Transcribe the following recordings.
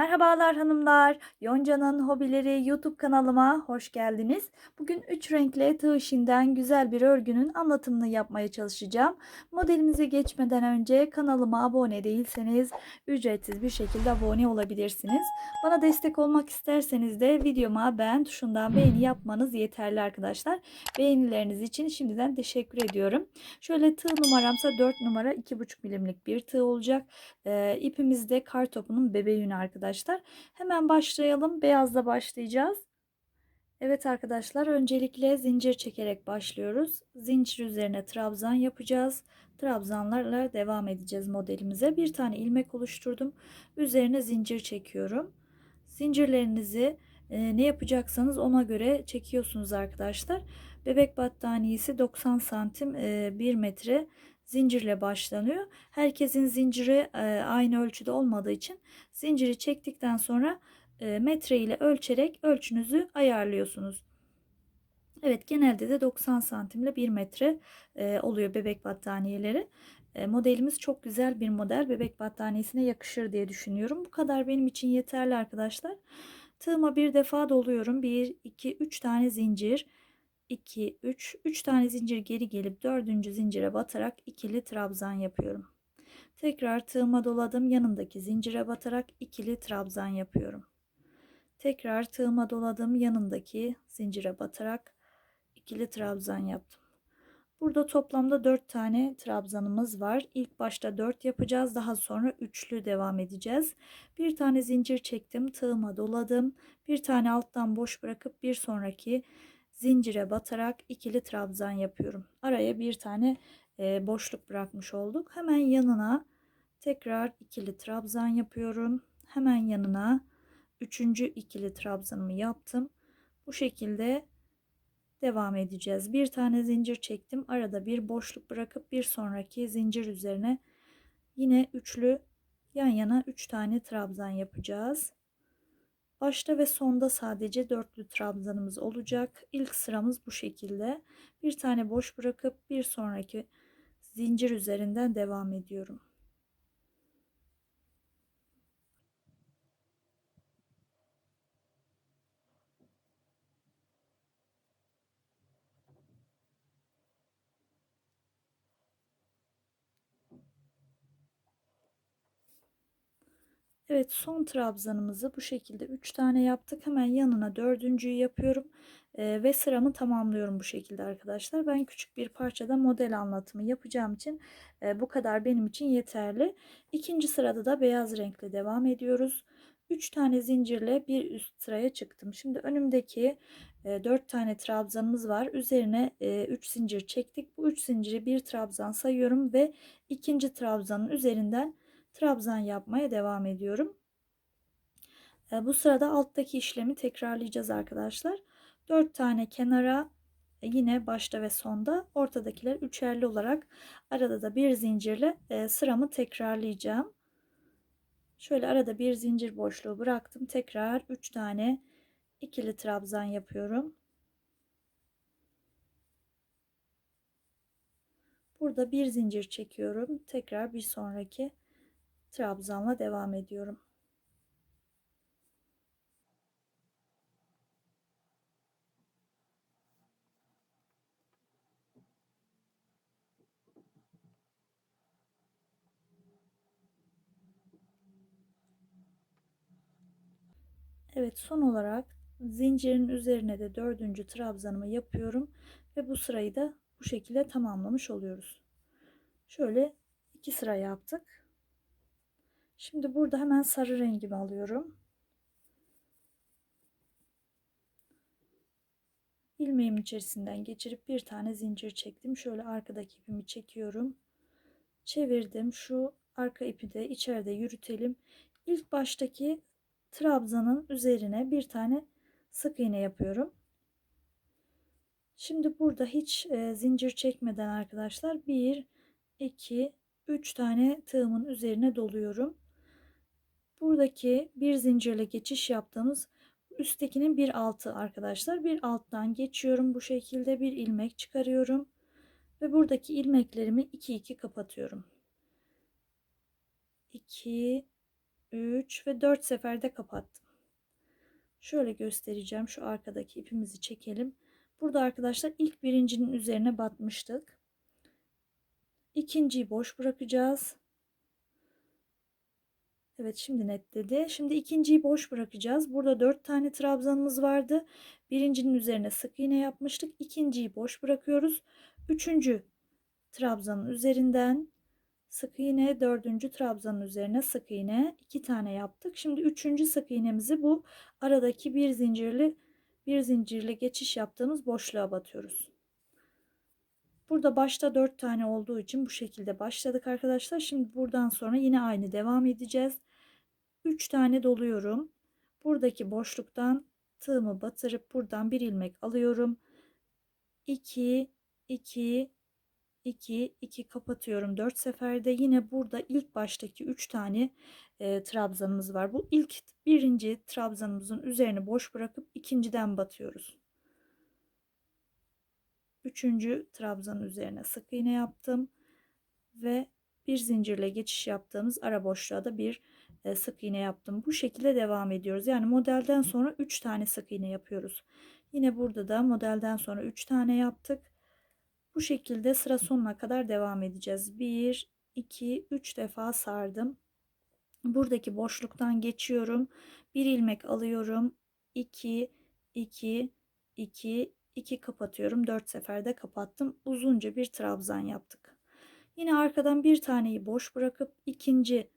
Merhabalar hanımlar. Yonca'nın hobileri YouTube kanalıma hoş geldiniz. Bugün 3 renkli tığ işinden güzel bir örgünün anlatımını yapmaya çalışacağım. Modelimize geçmeden önce kanalıma abone değilseniz ücretsiz bir şekilde abone olabilirsiniz. Bana destek olmak isterseniz de videoma beğen tuşundan beğeni yapmanız yeterli arkadaşlar. Beğenileriniz için şimdiden teşekkür ediyorum. Şöyle tığ numaramsa 4 numara 2,5 milimlik bir tığ olacak. Ee, ipimiz de kar topunun bebe yünü arkadaşlar arkadaşlar. Hemen başlayalım. Beyazla başlayacağız. Evet arkadaşlar öncelikle zincir çekerek başlıyoruz. Zincir üzerine trabzan yapacağız. Trabzanlarla devam edeceğiz modelimize. Bir tane ilmek oluşturdum. Üzerine zincir çekiyorum. Zincirlerinizi e, ne yapacaksanız ona göre çekiyorsunuz arkadaşlar. Bebek battaniyesi 90 santim e, 1 metre zincirle başlanıyor. Herkesin zinciri e, aynı ölçüde olmadığı için zinciri çektikten sonra e, metre ile ölçerek ölçünüzü ayarlıyorsunuz. Evet genelde de 90 santimle 1 metre e, oluyor bebek battaniyeleri. modelimiz çok güzel bir model. Bebek battaniyesine yakışır diye düşünüyorum. Bu kadar benim için yeterli arkadaşlar. Tığıma bir defa doluyorum. 1, 2, 3 tane zincir. 2, 3. 3 tane zincir geri gelip 4. zincire batarak ikili trabzan yapıyorum. Tekrar tığıma doladım. Yanındaki zincire batarak ikili trabzan yapıyorum. Tekrar tığıma doladım. Yanındaki zincire batarak ikili trabzan yaptım. Burada toplamda 4 tane trabzanımız var. İlk başta 4 yapacağız. Daha sonra üçlü devam edeceğiz. Bir tane zincir çektim. Tığıma doladım. Bir tane alttan boş bırakıp bir sonraki zincire batarak ikili trabzan yapıyorum. Araya bir tane e, boşluk bırakmış olduk. Hemen yanına tekrar ikili trabzan yapıyorum. Hemen yanına üçüncü ikili trabzanımı yaptım. Bu şekilde devam edeceğiz. Bir tane zincir çektim. Arada bir boşluk bırakıp bir sonraki zincir üzerine yine üçlü yan yana üç tane trabzan yapacağız. Başta ve sonda sadece dörtlü trabzanımız olacak. İlk sıramız bu şekilde. Bir tane boş bırakıp bir sonraki zincir üzerinden devam ediyorum. Evet son trabzanımızı bu şekilde 3 tane yaptık. Hemen yanına dördüncüyü yapıyorum. Ee, ve sıramı tamamlıyorum bu şekilde arkadaşlar. Ben küçük bir parçada model anlatımı yapacağım için e, bu kadar benim için yeterli. İkinci sırada da beyaz renkle devam ediyoruz. 3 tane zincirle bir üst sıraya çıktım. Şimdi önümdeki e, 4 tane trabzanımız var. Üzerine e, 3 zincir çektik. Bu 3 zinciri bir trabzan sayıyorum ve ikinci trabzanın üzerinden trabzan yapmaya devam ediyorum. E, bu sırada alttaki işlemi tekrarlayacağız arkadaşlar. 4 tane kenara e, yine başta ve sonda ortadakiler üçerli olarak arada da bir zincirle e, sıramı tekrarlayacağım. Şöyle arada bir zincir boşluğu bıraktım. Tekrar 3 tane ikili trabzan yapıyorum. Burada bir zincir çekiyorum. Tekrar bir sonraki trabzanla devam ediyorum. Evet son olarak zincirin üzerine de dördüncü trabzanımı yapıyorum ve bu sırayı da bu şekilde tamamlamış oluyoruz. Şöyle iki sıra yaptık. Şimdi burada hemen sarı rengimi alıyorum. ilmeğim içerisinden geçirip bir tane zincir çektim. Şöyle arkadaki ipimi çekiyorum. Çevirdim. Şu arka ipi de içeride yürütelim. İlk baştaki trabzanın üzerine bir tane sık iğne yapıyorum. Şimdi burada hiç e, zincir çekmeden arkadaşlar 1 2 3 tane tığımın üzerine doluyorum. Buradaki bir zincirle geçiş yaptığımız üsttekinin bir altı arkadaşlar. Bir alttan geçiyorum bu şekilde bir ilmek çıkarıyorum. Ve buradaki ilmeklerimi 2 2 kapatıyorum. 2 3 ve 4 seferde kapattım. Şöyle göstereceğim. Şu arkadaki ipimizi çekelim. Burada arkadaşlar ilk birincinin üzerine batmıştık. İkinciyi boş bırakacağız. Evet şimdi netledi. Şimdi ikinciyi boş bırakacağız. Burada dört tane trabzanımız vardı. Birincinin üzerine sık iğne yapmıştık. İkinciyi boş bırakıyoruz. Üçüncü trabzanın üzerinden sık iğne, dördüncü trabzanın üzerine sık iğne iki tane yaptık. Şimdi üçüncü sık iğnemizi bu aradaki bir zincirli bir zincirli geçiş yaptığımız boşluğa batıyoruz. Burada başta 4 tane olduğu için bu şekilde başladık arkadaşlar. Şimdi buradan sonra yine aynı devam edeceğiz. 3 tane doluyorum. Buradaki boşluktan tığımı batırıp buradan bir ilmek alıyorum. 2 2 2 2 kapatıyorum 4 seferde. Yine burada ilk baştaki 3 tane e, trabzanımız var. Bu ilk birinci trabzanımızın üzerine boş bırakıp ikinciden batıyoruz. Üçüncü trabzanın üzerine sık iğne yaptım ve bir zincirle geçiş yaptığımız ara boşluğa da bir sık iğne yaptım. Bu şekilde devam ediyoruz. Yani modelden sonra 3 tane sık iğne yapıyoruz. Yine burada da modelden sonra 3 tane yaptık. Bu şekilde sıra sonuna kadar devam edeceğiz. 1 2 3 defa sardım. Buradaki boşluktan geçiyorum. Bir ilmek alıyorum. 2 2 2 2 kapatıyorum. 4 seferde kapattım. Uzunca bir trabzan yaptık. Yine arkadan bir taneyi boş bırakıp ikinci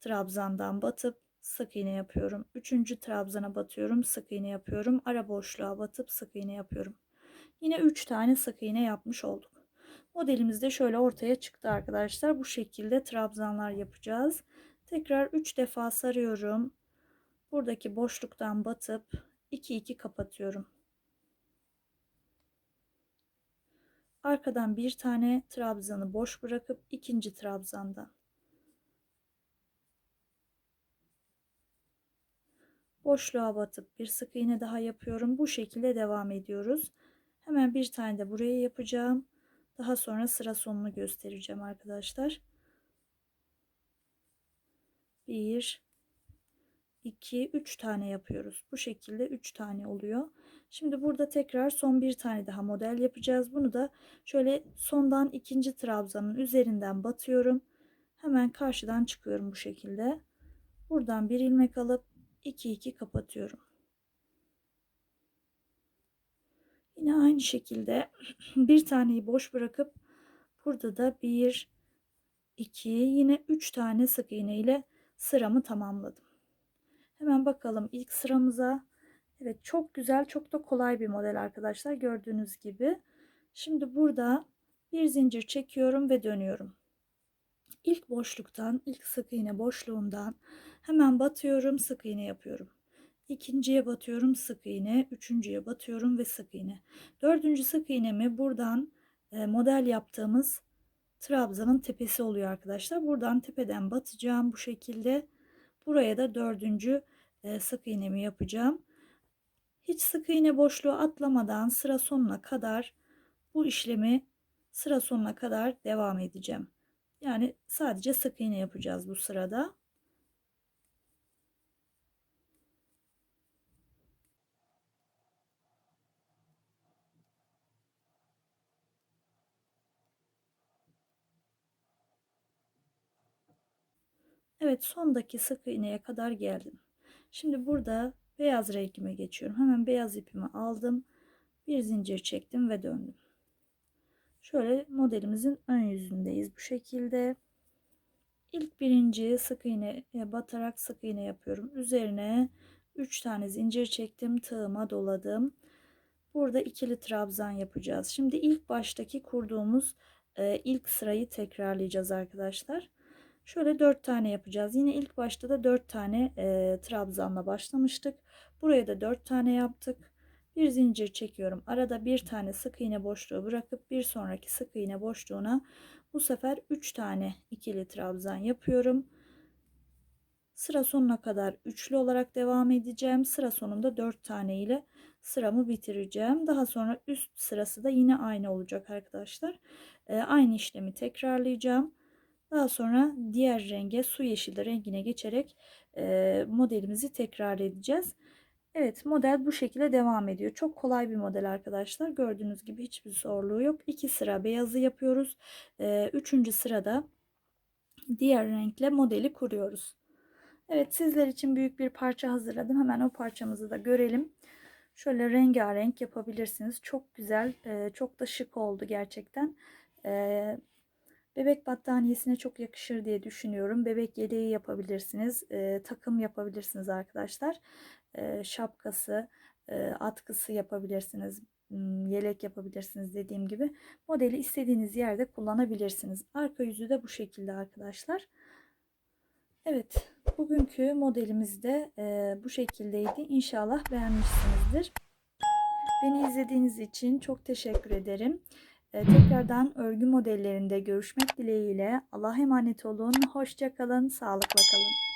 trabzandan batıp sık iğne yapıyorum. Üçüncü trabzana batıyorum, sık iğne yapıyorum. Ara boşluğa batıp sık iğne yapıyorum. Yine 3 tane sık iğne yapmış olduk. Modelimiz de şöyle ortaya çıktı arkadaşlar. Bu şekilde trabzanlar yapacağız. Tekrar 3 defa sarıyorum. Buradaki boşluktan batıp 2 2 kapatıyorum. Arkadan bir tane trabzanı boş bırakıp ikinci trabzandan boşluğa batıp bir sık iğne daha yapıyorum. Bu şekilde devam ediyoruz. Hemen bir tane de buraya yapacağım. Daha sonra sıra sonunu göstereceğim arkadaşlar. 1 2 3 tane yapıyoruz. Bu şekilde 3 tane oluyor. Şimdi burada tekrar son bir tane daha model yapacağız. Bunu da şöyle sondan ikinci trabzanın üzerinden batıyorum. Hemen karşıdan çıkıyorum bu şekilde. Buradan bir ilmek alıp 2 2 kapatıyorum. Yine aynı şekilde bir taneyi boş bırakıp burada da 1 2 yine 3 tane sık iğne ile sıramı tamamladım. Hemen bakalım ilk sıramıza. Evet çok güzel çok da kolay bir model arkadaşlar gördüğünüz gibi. Şimdi burada bir zincir çekiyorum ve dönüyorum. İlk boşluktan ilk sık iğne boşluğundan hemen batıyorum sık iğne yapıyorum. İkinciye batıyorum sık iğne, üçüncüye batıyorum ve sık iğne. Dördüncü sık iğnemi buradan model yaptığımız trabzanın tepesi oluyor arkadaşlar. Buradan tepeden batacağım bu şekilde. Buraya da dördüncü sık iğnemi yapacağım. Hiç sık iğne boşluğu atlamadan sıra sonuna kadar bu işlemi sıra sonuna kadar devam edeceğim. Yani sadece sık iğne yapacağız bu sırada. Evet sondaki sık iğneye kadar geldim. Şimdi burada beyaz rengime geçiyorum. Hemen beyaz ipimi aldım. Bir zincir çektim ve döndüm. Şöyle modelimizin ön yüzündeyiz bu şekilde. İlk birinci sık iğne batarak sık iğne yapıyorum. Üzerine 3 tane zincir çektim. Tığıma doladım. Burada ikili trabzan yapacağız. Şimdi ilk baştaki kurduğumuz e, ilk sırayı tekrarlayacağız arkadaşlar. Şöyle 4 tane yapacağız. Yine ilk başta da 4 tane e, trabzanla başlamıştık. Buraya da 4 tane yaptık. Bir zincir çekiyorum. Arada bir tane sık iğne boşluğu bırakıp bir sonraki sık iğne boşluğuna bu sefer 3 tane ikili trabzan yapıyorum. Sıra sonuna kadar üçlü olarak devam edeceğim. Sıra sonunda 4 tane ile sıramı bitireceğim. Daha sonra üst sırası da yine aynı olacak arkadaşlar. Ee, aynı işlemi tekrarlayacağım. Daha sonra diğer renge su yeşili rengine geçerek e, modelimizi tekrar edeceğiz. Evet model bu şekilde devam ediyor. Çok kolay bir model arkadaşlar. Gördüğünüz gibi hiçbir zorluğu yok. İki sıra beyazı yapıyoruz. E, üçüncü sırada diğer renkle modeli kuruyoruz. Evet sizler için büyük bir parça hazırladım. Hemen o parçamızı da görelim. Şöyle rengarenk yapabilirsiniz. Çok güzel, e, çok da şık oldu gerçekten. E, bebek battaniyesine çok yakışır diye düşünüyorum. Bebek yeleği yapabilirsiniz. E, takım yapabilirsiniz arkadaşlar. E, şapkası, e, atkısı yapabilirsiniz. Hmm, Yelek yapabilirsiniz dediğim gibi. Modeli istediğiniz yerde kullanabilirsiniz. Arka yüzü de bu şekilde arkadaşlar. Evet, bugünkü modelimiz de e, bu şekildeydi. İnşallah beğenmişsinizdir. Beni izlediğiniz için çok teşekkür ederim. E, tekrardan örgü modellerinde görüşmek dileğiyle. Allah'a emanet olun. Hoşça kalın. Sağlıkla kalın.